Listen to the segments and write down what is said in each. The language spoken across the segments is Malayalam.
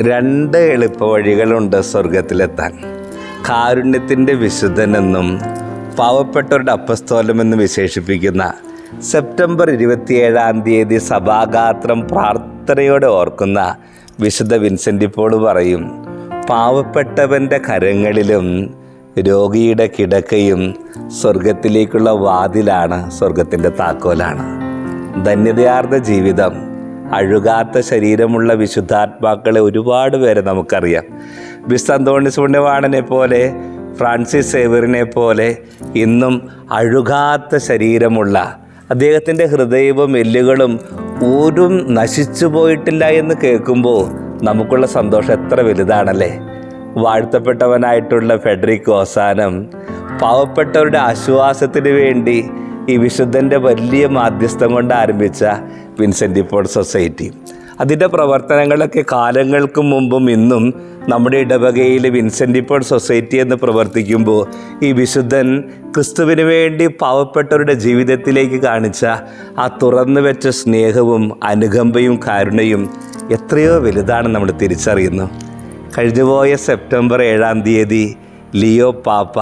രണ്ട് എളുപ്പ വഴികളുണ്ട് സ്വർഗത്തിലെത്താൻ. കാരുണ്യത്തിന്റെ വിശുദ്ധനെന്നും പാവപ്പെട്ടവരുടെ അപ്പസ്തോലമെന്ന് വിശേഷിപ്പിക്കുന്ന സെപ്റ്റംബർ ഇരുപത്തിയേഴാം തീയതി സഭാഗാത്രം പ്രാർത്ഥനയോടെ ഓർക്കുന്ന വിശുദ്ധ വിൻസെന്റ് ഇപ്പോൾ പറയും പാവപ്പെട്ടവന്റെ കരങ്ങളിലും രോഗിയുടെ കിടക്കയും സ്വർഗത്തിലേക്കുള്ള വാതിലാണ് സ്വർഗത്തിന്റെ താക്കോലാണ്. ധന്യതയാർന്ന ജീവിതം അഴുകാത്ത ശരീരമുള്ള വിശുദ്ധാത്മാക്കളെ ഒരുപാട് പേരെ നമുക്കറിയാം. വിശുദ്ധ അന്തോണിസ് പുണ്യവാണനെ പോലെ ഫ്രാൻസിസ് സേവറിനെ പോലെ ഇന്നും അഴുകാത്ത ശരീരമുള്ള അദ്ദേഹത്തിന്റെ ഹൃദയവും എല്ലുകളും ഒരും നശിച്ചു പോയിട്ടില്ല എന്ന് കേൾക്കുമ്പോൾ നമുക്കുള്ള സന്തോഷം എത്ര വലുതാണല്ലേ? വാഴ്ത്തപ്പെട്ടവനായിട്ടുള്ള ഫെഡറിക് ഓസാനം പാവപ്പെട്ടവരുടെ ആശ്വാസത്തിന് വേണ്ടി ഈ വിശുദ്ധന്റെ വലിയ മാധ്യസ്ഥം കൊണ്ട് ആരംഭിച്ച വിൻസെന്റ് ഇപ്പോൾ സൊസൈറ്റി. അതിന്റെ പ്രവർത്തനങ്ങളൊക്കെ കാലങ്ങൾക്ക് മുമ്പും ഇന്നും നമ്മുടെ ഇടവകയിൽ വിൻസെന്റ് ഇപ്പോൾ സൊസൈറ്റി എന്ന് പ്രവർത്തിക്കുമ്പോൾ ഈ വിശുദ്ധൻ ക്രിസ്തുവിന് വേണ്ടി പാവപ്പെട്ടവരുടെ ജീവിതത്തിലേക്ക് കാണിച്ച ആ തുറന്നു വെച്ച സ്നേഹവും അനുകമ്പയും കാരുണയും എത്രയോ വലുതാണ് നമ്മൾ തിരിച്ചറിയുന്നു. കഴിഞ്ഞുപോയ സെപ്റ്റംബർ ഏഴാം തീയതി ലിയോ പാപ്പ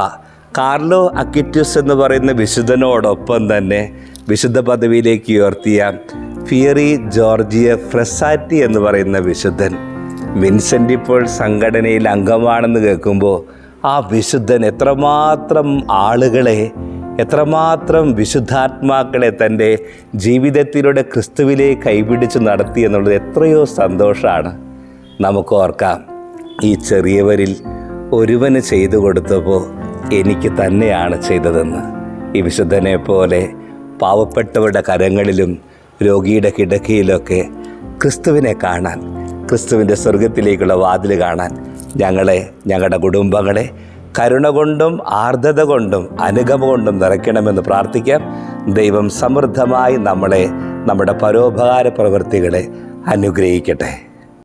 കാർലോ അക്കിറ്റ്യൂസ് എന്ന് പറയുന്ന വിശുദ്ധനോടൊപ്പം തന്നെ വിശുദ്ധ പദവിയിലേക്ക് ഉയർത്തിയ ഫിയറി ജോർജിയ ഫ്രെസാറ്റി എന്ന് പറയുന്ന വിശുദ്ധൻ വിൻസെന്റ് ഇപ്പോൾ സംഘടനയിൽ അംഗമാണെന്ന് കേൾക്കുമ്പോൾ ആ വിശുദ്ധൻ എത്രമാത്രം ആളുകളെ എത്രമാത്രം വിശുദ്ധാത്മാക്കളെ തന്റെ ജീവിതത്തിലൂടെ ക്രിസ്തുവിലെ കൈപിടിച്ച് നടത്തി എന്നുള്ളത് എത്രയോ സന്തോഷമാണ് നമുക്ക് ഓർക്കാം ഈ ചെറിയവരിൽ ഒരുവന് ചെയ്തു കൊടുത്തപ്പോൾ എനിക്ക് തന്നെയാണ് ചെയ്തതെന്ന്. ഈ വിശുദ്ധനെ പോലെ പാവപ്പെട്ടവരുടെ കരങ്ങളിലും രോഗിയുടെ കിടക്കയിലൊക്കെ ക്രിസ്തുവിനെ കാണാൻ ക്രിസ്തുവിന്റെ സ്വർഗത്തിലേക്കുള്ള വാതിൽ കാണാൻ ഞങ്ങളെ ഞങ്ങളുടെ കുടുംബങ്ങളെ കരുണ കൊണ്ടും ആർദ്രത കൊണ്ടും അനുഗമ കൊണ്ടും നിറയ്ക്കണമെന്ന് പ്രാർത്ഥിക്കാം. ദൈവം സമൃദ്ധമായി നമ്മളെ നമ്മുടെ പരോപകാര പ്രവൃത്തികളെ അനുഗ്രഹിക്കട്ടെ.